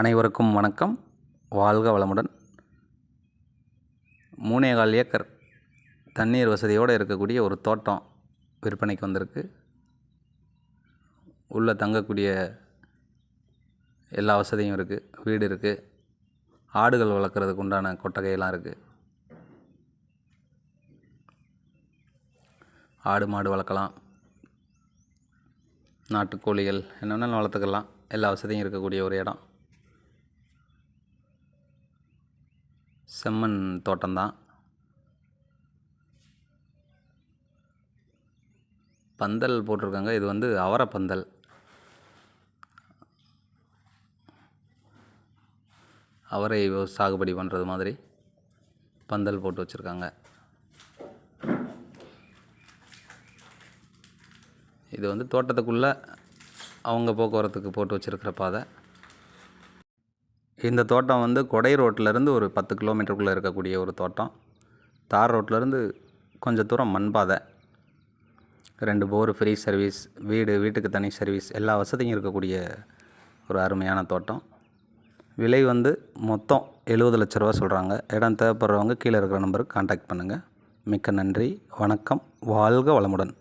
அனைவருக்கும் வணக்கம். வாழ்க வளமுடன். மூணேகால் ஏக்கர் தண்ணீர் வசதியோடு இருக்கக்கூடிய ஒரு தோட்டம் விற்பனைக்கு வந்திருக்கு. உள்ளே தங்கக்கூடிய எல்லா வசதியும் இருக்குது வீடு இருக்குது ஆடுகள் வளர்க்குறதுக்கு உண்டான கொட்டகையெல்லாம் இருக்குது ஆடு மாடு வளர்க்கலாம். நாட்டுக்கோழிகள் என்ன வேணாலும் வளர்த்துக்கலாம். எல்லா வசதியும் இருக்கக்கூடிய ஒரு இடம். செம்மண் தோட்டம்தான். பந்தல் போட்டிருக்காங்க. இது வந்து அவரை பந்தல். அவரை சாகுபடி பண்ணுறது மாதிரி பந்தல் போட்டு வச்சுருக்காங்க. இது வந்து தோட்டத்துக்குள்ளே அவங்க போக்குவரத்துக்கு போட்டு வச்சுருக்கிற பாதை. இந்த தோட்டம் வந்து கொடை ரோட்டிலேருந்து ஒரு பத்து கிலோமீட்டருக்குள்ளே இருக்கக்கூடிய ஒரு தோட்டம். தார் ரோட்லேருந்து கொஞ்சம் தூரம் மண்பாதை ரெண்டு போர் ஃப்ரீ சர்வீஸ் வீடு வீட்டுக்கு தனி சர்வீஸ் எல்லா வசதியும் இருக்கக்கூடிய ஒரு அருமையான தோட்டம். விலை வந்து மொத்தம் எழுபது லட்ச ரூபா சொல்கிறாங்க இடம் தேவைப்படுறவங்க கீழே இருக்கிற நம்பருக்கு காண்டாக்ட் பண்ணுங்கள் மிக்க நன்றி. வணக்கம். வாழ்க வளமுடன்.